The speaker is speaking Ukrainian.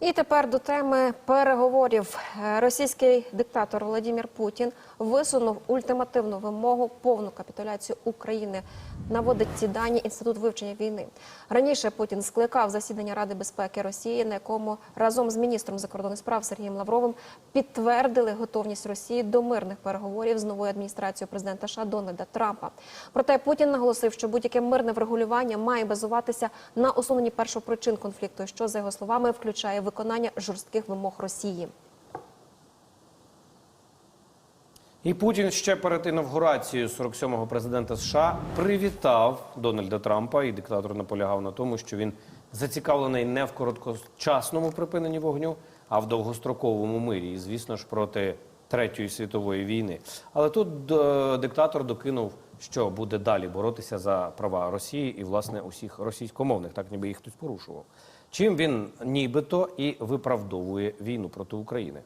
І тепер до теми переговорів. Е, Російський диктатор Володимир Путін висунув ультимативну вимогу повну капітуляцію України. Наводить ці дані інститут вивчення війни. Раніше Путін скликав засідання Ради безпеки Росії, на якому разом з міністром закордонних справ Сергієм Лавровим підтвердили готовність Росії до мирних переговорів з новою адміністрацією президента США Дональда Трампа. Проте Путін наголосив, що будь-яке мирне врегулювання має базуватися на усуненні першопричин конфлікту, що за його словами включає виконання жорстких вимог Росії. І Путін ще перед інавгурацією 47-го президента США привітав Дональда Трампа, і диктатор наполягав на тому, що він зацікавлений не в короткочасному припиненні вогню, а в довгостроковому мирі. І, звісно ж, проти Третьої світової війни. Але тут е, диктатор докинув, що буде далі боротися за права Росії і власне усіх російськомовних, так ніби їх хтось порушував. Чим він нібито і виправдовує війну проти України.